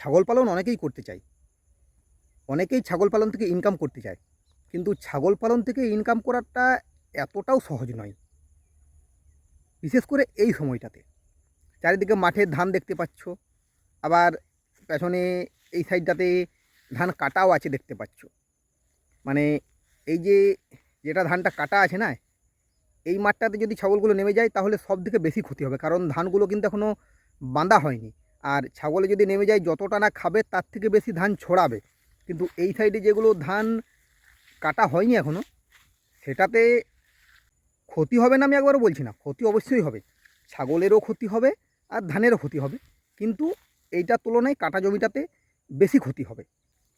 ছাগল পালন অনেকেই করতে চায়। অনেকেই ছাগল পালন থেকে ইনকাম করতে চায়। কিন্তু ছাগল পালন থেকে ইনকাম করাটা এতটাও সহজ নয়। বিশেষ করে এই সময়টাতে। চারিদিকে মাঠে ধান দেখতে পাচ্ছ। আবার পেছনে এই সাইডটাতে ধান কাটাও আছে দেখতে পাচ্ছ। মানে এই যে যেটা ধানটা কাটা আছে না, এই মাঠটাতে যদি ছাগলগুলো নেমে যায় তাহলে সব থেকে বেশি ক্ষতি হবে। কারণ ধানগুলো কিন্তু এখনও বাঁধা হয়নি। আর ছাগলে যদি নেমে যায় যতটা না খাবে, তার থেকে বেশি ধান ছড়াবে। কিন্তু এই সাইডে যেগুলো ধান কাটা হয়নি এখনও সেটাতে ক্ষতি হবে না আমি একবারও বলছি না, ক্ষতি অবশ্যই হবে। ছাগলেরও ক্ষতি হবে আর ধানেরও ক্ষতি হবে। কিন্তু এইটার তুলনায় কাটা জমিটাতে বেশি ক্ষতি হবে।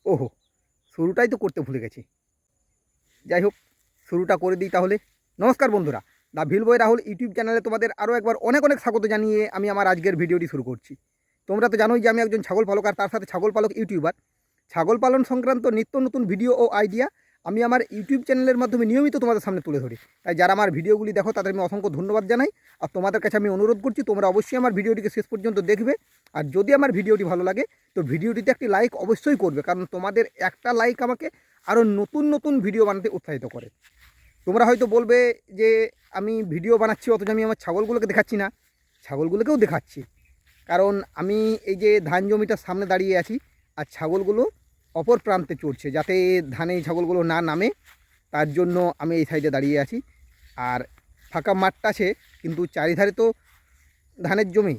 ওহো, শুরুটাই তো করতে ভুলে গেছি। যাই হোক, শুরুটা করে দিই তাহলে। নমস্কার বন্ধুরা দা ভিলবয় রাহুল ইউটিউব চ্যানেলে তোমাদের আরও একবার অনেক অনেক স্বাগত জানিয়ে আমি আমার আজকের ভিডিওটি শুরু করছি। তোমরা তো জানোই যে আমি একজন ছাগল পালক আর তার সাথে ছাগল পালক ইউটিউবার। ছাগল পালন সংক্রান্ত নিত্য নতুন ভিডিও ও আইডিয়া আমি আমার ইউটিউব চ্যানেলের মাধ্যমে নিয়মিত তোমাদের সামনে তুলে ধরি। তাই যারা আমার ভিডিওগুলি দেখো তাদের আমি অসংখ্য ধন্যবাদ জানাই। আর তোমাদের কাছে আমি অনুরোধ করছি, তোমরা অবশ্যই আমার ভিডিওটিকে শেষ পর্যন্ত দেখবে। আর যদি আমার ভিডিওটি ভালো লাগে, তো ভিডিওটিতে একটি লাইক অবশ্যই করবে, কারণ তোমাদের একটা লাইক আমাকে আরও নতুন নতুন ভিডিও বানাতে উৎসাহিত করে। তোমরা হয়তো বলবে যে, আমি ভিডিও বানাচ্ছি, অথচ আমি আমার ছাগলগুলোকে দেখাচ্ছি না। ছাগলগুলোকেও দেখাচ্ছি। কারণ আমি এই যে ধান জমিটার সামনে দাঁড়িয়ে আছি আর ছাগলগুলো অপর প্রান্তে চড়ছে যাতে ধানে ছাগলগুলো না নামে, তার জন্য আমি এই সাইডে দাঁড়িয়ে আছি। আর ফাঁকা মাঠটা আছে, কিন্তু চারিধারে তো ধানের জমি।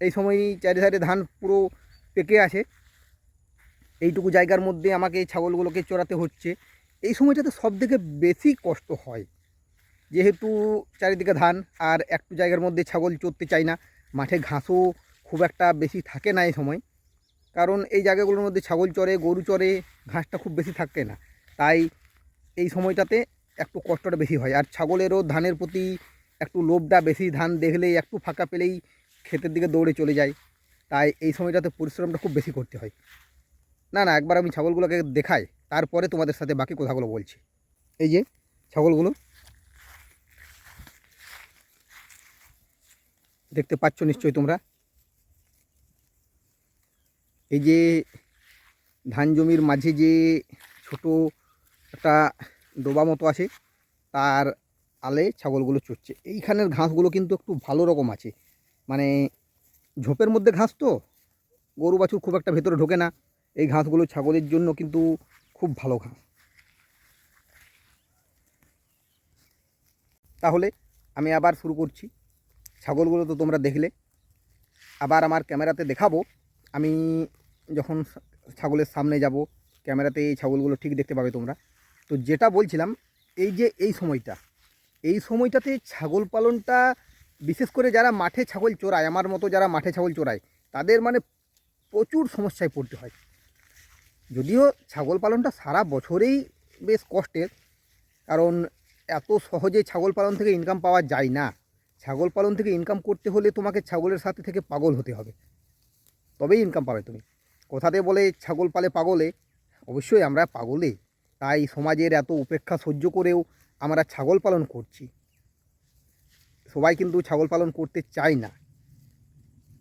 এই সময় চারিধারে ধান পুরো পেকে আছে। এইটুকু জায়গার মধ্যে আমাকে ছাগলগুলোকে চড়াতে হচ্ছে। এই সময়টাতে সব থেকে বেশি কষ্ট হয়, যেহেতু চারিদিকে ধান আর একটু জায়গার মধ্যে ছাগল চড়তে চায় না। মাঠে ঘাসও খুব একটা বেশি থাকে না এই সময়। কারণ এই জায়গাগুলোর মধ্যে ছাগল চড়ে, গরু চড়ে, ঘাসটা খুব বেশি থাকে না। তাই এই সময়টাতে একটু কষ্টটা বেশি হয়। আর ছাগলেরও ধানের প্রতি একটু লোভটা বেশি। ধান দেখলেই একটু ফাঁকা পেলেই ক্ষেতের দিকে দৌড়ে চলে যায়। তাই এই সময়টাতে পরিশ্রমটা খুব বেশি করতে হয়। না না, একবার আমি ছাগলগুলোকে দেখাই। তারপরে তোমাদের সাথে বাকি কথাগুলো বলছি। এই যে ছাগলগুলো। দেখতে পাচ্ছ নিশ্চয়ই তোমরা। এই যে ধান জমির মাঝে যে ছোট একটা ডোবা মতো আছে, তার আলে ছাগলগুলো চড়ছে। এইখানের ঘাসগুলো কিন্তু একটু ভালো রকম আছে। মানে ঝোপের মধ্যে ঘাস তো, গরু বাছুর খুব একটা ভেতরে ঢোকে না। এই ঘাসগুলো ছাগলের জন্য কিন্তু খুব ভালো ঘাস। তাহলে আমি আবার শুরু করছি। ছাগলগুলো তো তোমরা দেখলে। আবার আমার ক্যামেরাতে দেখাবো। আমি যখন ছাগলের সামনে যাব, ক্যামেরাতে এই ছাগলগুলো ঠিক দেখতে পাবে তোমরা। তো যেটা বলছিলাম, এই যে এই সময়টা, এই সময়টাতে ছাগল পালনটা বিশেষ করে যারা মাঠে ছাগল চোরায়, আমার মতো যারা মাঠে ছাগল চোরায়, তাদের মানে প্রচুর সমস্যায় পড়তে হয়। যদিও ছাগল পালনটা সারা বছরেই বেশ কষ্টের, কারণ এত সহজে ছাগল পালন থেকে ইনকাম পাওয়া যায় না। ছাগল পালন থেকে ইনকাম করতে হলে তোমাকে ছাগলের সাথে থেকে পাগল হতে হবে। তবেই ইনকাম পাবে তুমি। কথাতে বলে, ছাগল পালে পাগলে? অবশ্যই আমরা পাগলে। তাই সমাজের এত উপেক্ষা সহ্য করেও আমরা ছাগল পালন করছি। সবাই কিন্তু ছাগল পালন করতে চায় না।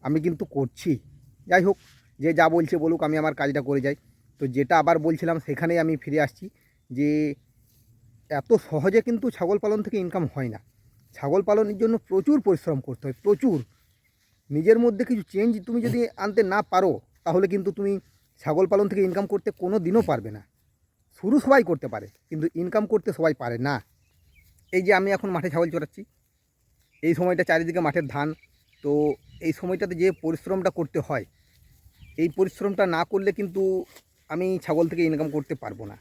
আমি কিন্তু করছি। যাই হোক, যে যা বলছে বলুক, আমি আমার কাজটা করে যাই। তো যেটা আবার বলছিলাম সেখানেই আমি ফিরে আসছি যে, এত সহজে কিন্তু ছাগল পালন থেকে ইনকাম হয় না। ছাগল পালনের জন্য প্রচুর পরিশ্রম করতে হয়, প্রচুর। নিজের মধ্যে কিছু চেঞ্জ তুমি যদি আনতে না পারো তাহলে কিন্তু তুমি ছাগল পালন থেকে ইনকাম করতে কোনো দিনও পারবে না। শুরু সবাই করতে পারে, কিন্তু ইনকাম করতে সবাই পারে না। এই যে আমি এখন মাঠে ছাগল চড়াচ্ছি, এই সময়টা চারিদিকে মাঠের ধান, তো এই সময়টাতে যে পরিশ্রমটা করতে হয়, এই পরিশ্রমটা না করলে কিন্তু আমি ছাগল থেকে ইনকাম করতে পারব না।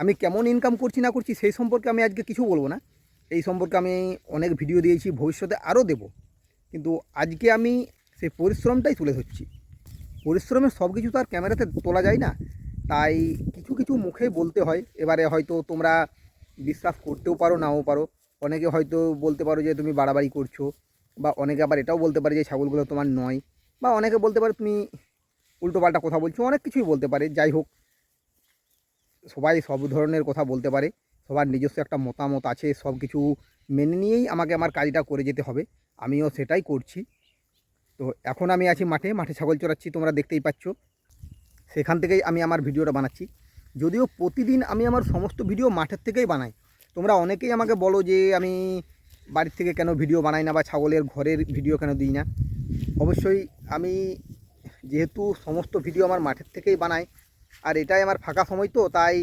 আমি কেমন ইনকাম করছি না করছি সেই সম্পর্কে আমি আজকে কিছু বলব না। এই সম্পর্কে আমি অনেক ভিডিও দিয়েছি, ভবিষ্যতে আরও দেব। কিন্তু আজকে আমি সেই পরিশ্রমটাই তুলে ধরছি। পরিশ্রমের সব কিছু তো আর ক্যামেরাতে তোলা যায় না। তাই কিছু কিছু মুখে বলতে হয়। এবারে হয়তো তোমরা বিশ্বাস করতেও পারো, নাও পারো। অনেকে হয়তো বলতে পারো যে তুমি বাড়াবাড়ি করছ বা অনেকে আবার এটাও বলতে পারে যে ছাগলগুলো তোমার নয় বা অনেকে বলতে পারে তুমি উল্টোপাল্টা কথা বলছো, অনেক কিছুই বলতে পারে। যাই হোক, সবাই সব ধরনের কথা বলতে পারে। সবার নিজস্ব একটা মতামত আছে, সব কিছু মেনে নিয়েই আমাকে আমার কাজটা করে যেতে হবে। আমিও সেটাই করছি। তো এখন আমি আছি মাঠে মাঠে ছাগল চড়াচ্ছি, তোমরা দেখতেই পাচ্ছ। সেখান থেকেই আমি আমার ভিডিওটা বানাচ্ছি। যদিও প্রতিদিন আমি আমার সমস্ত ভিডিও মাঠের থেকেই বানাই। তোমরা অনেকেই আমাকে বলো যে আমি বাড়ির থেকে কেন ভিডিও বানাই না বা ছাগলের ঘরের ভিডিও কেন দিই না। অবশ্যই আমি যেহেতু সমস্ত ভিডিও আমার মাঠের থেকেই বানাই, আর এটাই আমার ফাঁকা সময় তো, তাই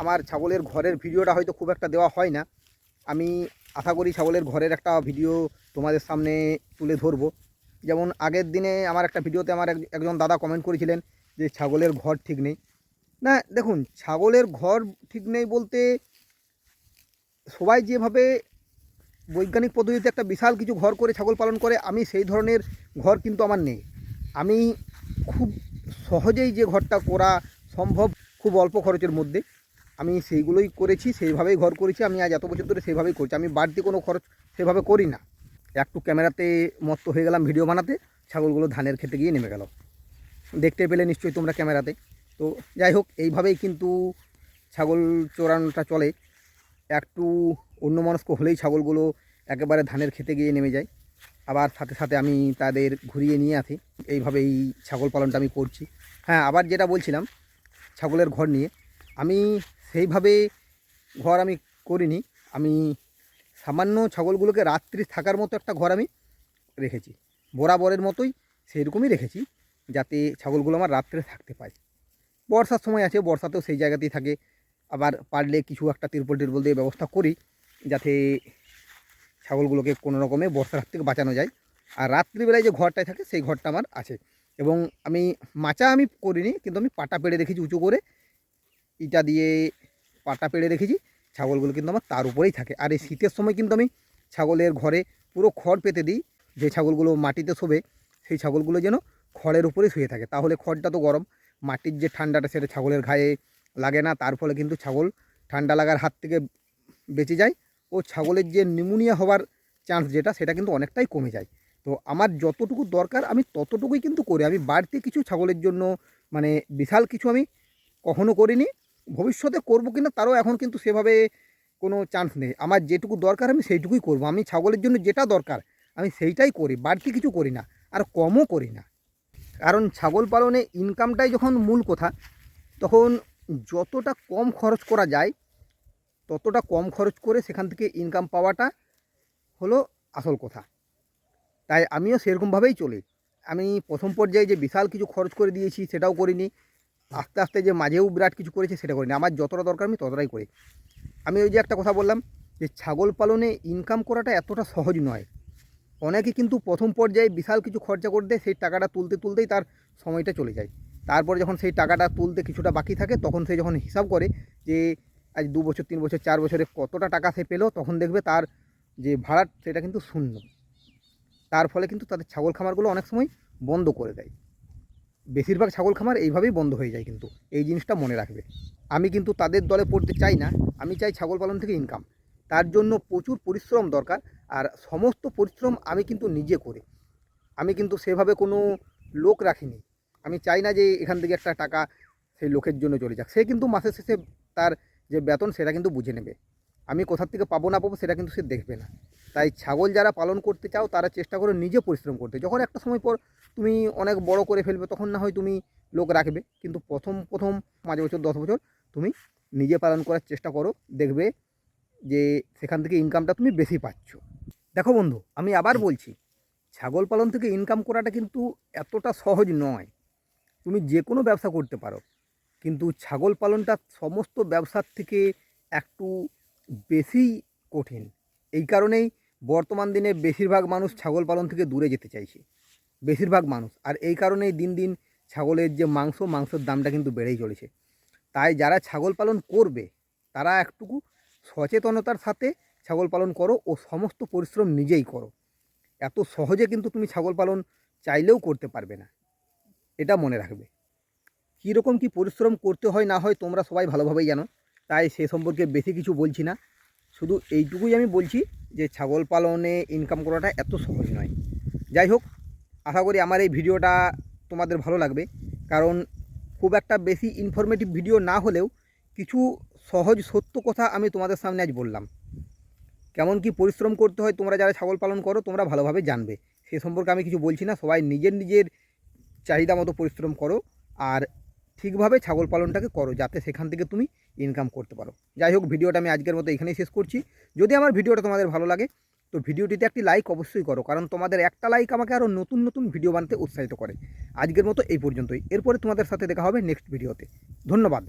আমার ছাগলের ঘরের ভিডিওটা হয়তো খুব একটা দেওয়া হয় না। আমি আশা করি ছাগলের ঘরের একটা ভিডিও তোমাদের সামনে তুলে ধরবো। যেমন আগের দিনে আমার একটা ভিডিওতে আমার এক- একজন দাদা কমেন্ট করেছিলেন যে ছাগলের ঘর ঠিক নেই। না, দেখুন, ছাগলের ঘর ঠিক নেই বলতে সবাই যেভাবে বৈজ্ঞানিক পদ্ধতিতে একটা বিশাল কিছু ঘর করে ছাগল পালন করে, আমি সেই ধরনের ঘর কিন্তু আমার নেই। আমি খুব সহজেই যে ঘরটা করা সম্ভব খুব অল্প খরচের মধ্যে। আমি সেইগুলোই করেছি, সেইভাবেই ঘর করেছি, আমি আজ এত বছর ধরে সেইভাবেই করছি। আমি বাড়তি কোনো খরচ সেভাবে করি না। একটু ক্যামেরাতে মত্ত হয়ে গেলাম ভিডিও বানাতে, ছাগলগুলো ধানের খেতে গিয়ে নেমে গেল। দেখতে পেলে নিশ্চয়ই তোমরা ক্যামেরাতে। তো যাই হোক, এইভাবেই কিন্তু ছাগল চোরানোটা চলে। একটু অন্যমনস্ক হলেই ছাগলগুলো একেবারে ধানের খেতে গিয়ে নেমে যায়। আবার সাথে সাথে আমি তাদের ঘুরিয়ে নিয়ে আসি। এইভাবেই ছাগল পালনটা আমি করছি। হ্যাঁ আবার যেটা বলছিলাম, ছাগলের ঘর নিয়ে। আমি সেইভাবে ঘর আমি করিনি। আমি সামান্য ছাগলগুলোকে রাত্রি থাকার মতো একটা ঘর আমি রেখেছি। বরাবরের মতোই সেরকমই রেখেছি, যাতে ছাগলগুলো আমার রাত্রে থাকতে পায়। বর্ষার সময় আছে, বর্ষাতেও সেই জায়গাতেই থাকে। আবার পারলে কিছু একটা তিরপল টিরপল দিয়ে ব্যবস্থা করি, যাতে ছাগলগুলোকে কোনো রকমে বর্ষার হাত থেকে বাঁচানো যায়। আর রাত্রিবেলায় যে ঘরটায় থাকে, সেই ঘরটা আমার আছে। এবং আমি মাচা আমি করিনি, কিন্তু আমি পাটা পেড়ে রেখেছি উঁচু করে। ইটা দিয়ে পাটা পেড়ে রেখেছি। ছাগলগুলো কিন্তু আমার তার উপরেই থাকে। আর এই শীতের সময় কিন্তু আমি ছাগলের ঘরে পুরো খড় পেতে দিই, যে ছাগলগুলো মাটিতে শোবে, সেই ছাগলগুলো যেন খড়ের উপরে শুয়ে থাকে। তাহলে খড়টা তো গরম, মাটির যে ঠান্ডাটা সেটা ছাগলের ঘায়ে লাগে না, তার ফলে কিন্তু ছাগল ঠান্ডা লাগার হাত থেকে বেঁচে যায় ও ছাগলের যে নিউমোনিয়া হওয়ার চান্স যেটা, সেটা কিন্তু অনেকটাই কমে যায়। তো আমার যতটুকু দরকার, আমি ততটুকুই কিন্তু করি। আমি বাড়তি কিছু ছাগলের জন্য মানে বিশাল কিছু আমি কখনো করিনি। ভবিষ্যতে করব কিনা তারও এখন কিন্তু সেভাবে কোনো চান্স নেই। আমার যেটুকু দরকার আমি সেইটুকুই করব। আমি ছাগলের জন্য যেটা দরকার, আমি সেইটাই করি, বাড়তি কিছু করি না, আর কমও করি না। কারণ ছাগল পালনে ইনকামটাই যখন মূল কথা, তখন যতটা কম খরচ করা যায়, ততটা কম খরচ করে সেখান থেকে ইনকাম পাওয়াটা হলো আসল কথা। তাই আমিও সেরকমভাবেই চলি। আমি প্রথম পর্যায়ে যে বিশাল কিছু খরচ করে দিয়েছি সেটাও করিনি। আস্তে আস্তে যে মাঝেও বিরাট কিছু করেছে সেটা করিনি। আমার যতটা দরকার আমি ততটাই করি। আমি ওই যে একটা কথা বললাম যে ছাগল পালনে ইনকাম করাটা এতটা সহজ নয়। অনেকে কিন্তু প্রথম পর্যায়ে বিশাল কিছু খরচা করতে সেই টাকাটা তুলতে তুলতেই তার সময়টা চলে যায়। তারপরে যখন সেই টাকাটা তুলতে কিছুটা বাকি থাকে, তখন সে যখন হিসাব করে যে আজ দু বছর, তিন বছর, চার বছরে কতটা টাকা সে পেল, তখন দেখবে তার যে ভাড়া সেটা কিন্তু শূন্য। তার ফলে কিন্তু তাদের ছাগল খামারগুলো অনেক সময় বন্ধ করে দেয়। বেশিরভাগ ছাগল খামার এইভাবেই বন্ধ হয়ে যায় কিন্তু, এই জিনিসটা মনে রাখবে। আমি কিন্তু তাদের দলে পড়তে চাই না, আমি চাই ছাগল পালন থেকে ইনকাম তার জন্য প্রচুর পরিশ্রম দরকার আর সমস্ত পরিশ্রম আমি কিন্তু নিজে করি। আমি কিন্তু সেভাবে কোনো লোক রাখিনি। আমি চাই না যে এখান থেকে একটা টাকা সেই লোকের জন্য চলে যাক। সে কিন্তু মাসের শেষে তার যে বেতন সেটা কিন্তু বুঝে নেবে। আমি কোথার থেকে পাবো না পাবো সেটা কিন্তু সে দেখবে না। তাই ছাগল যারা পালন করতে চাও তারা চেষ্টা করে নিজে পরিশ্রম করতে। যখন একটা সময় পর তুমি অনেক বড় করে ফেলবে তখন না হয় তুমি লোক রাখবে। কিন্তু প্রথম প্রথম পাঁচ বছর দশ বছর তুমি নিজে পালন করার চেষ্টা করো দেখবে যে সেখান থেকে ইনকামটা তুমি বেশি পাচ্ছ। দেখো বন্ধু আমি আবার বলছি ছাগল পালন থেকে ইনকাম করাটা কিন্তু এতটা সহজ নয়। তুমি যে কোনো ব্যবসা করতে পারো কিন্তু ছাগল পালনটা সমস্ত ব্যবসার থেকে একটু বেশি কঠিন। এই কারণেই বর্তমান দিনে বেশিরভাগ মানুষ ছাগল পালন থেকে দূরে যেতে চাইছে। বেশিরভাগ মানুষ। আর এই কারণেই দিন দিন ছাগলের যে মাংস, মাংসের দামটা কিন্তু বেড়েই চলেছে। তাই যারা ছাগল পালন করবে, তারা একটুকু সচেতনতার সাথে ছাগল পালন করো ও সমস্ত পরিশ্রম নিজেই করো। এত সহজে কিন্তু তুমি ছাগল পালন চাইলেও করতে পারবে না। এটা মনে রাখবে। কীরকম কি পরিশ্রম করতে হয় না হয় তোমরা সবাই ভালোভাবেই জানো। তাই সে সম্পর্কে বেশি কিছু বলছি না। শুধু এইটুকুই আমি বলছি যে ছাগল পালনে ইনকাম করাটা এত সহজ নয়। যাই হোক, আশা করি আমার এই ভিডিওটা তোমাদের ভালো লাগবে। কারণ খুব একটা বেশি ইনফরমেটিভ ভিডিও না হলেও কিছু সহজ সত্য কথা আমি তোমাদের সামনে আজ বললাম। কেমন কি পরিশ্রম করতে হয় তোমরা যারা ছাগল পালন করো, তোমরা ভালোভাবে জানবে। সে সম্পর্কে আমি কিছু বলছি না, সবাই নিজের নিজের চাহিদা মতো পরিশ্রম করো। আর ঠিকভাবে ছাগল পালনটাকে করো যাতে সেখান থেকে তুমি ইনকাম করতে পারো। যাই হোক, ভিডিওটা আমি আজকের মতো এখানেই শেষ করছি। যদি আমার ভিডিওটা তোমাদের ভালো লাগে, তো ভিডিওটিতে একটি লাইক অবশ্যই করো, কারণ তোমাদের একটা লাইক আমাকে আরও নতুন নতুন ভিডিও বানাতে উৎসাহিত করে। আজকের মতো এই পর্যন্তই। এরপরে তোমাদের সাথে দেখা হবে নেক্সট ভিডিওতে ধন্যবাদ।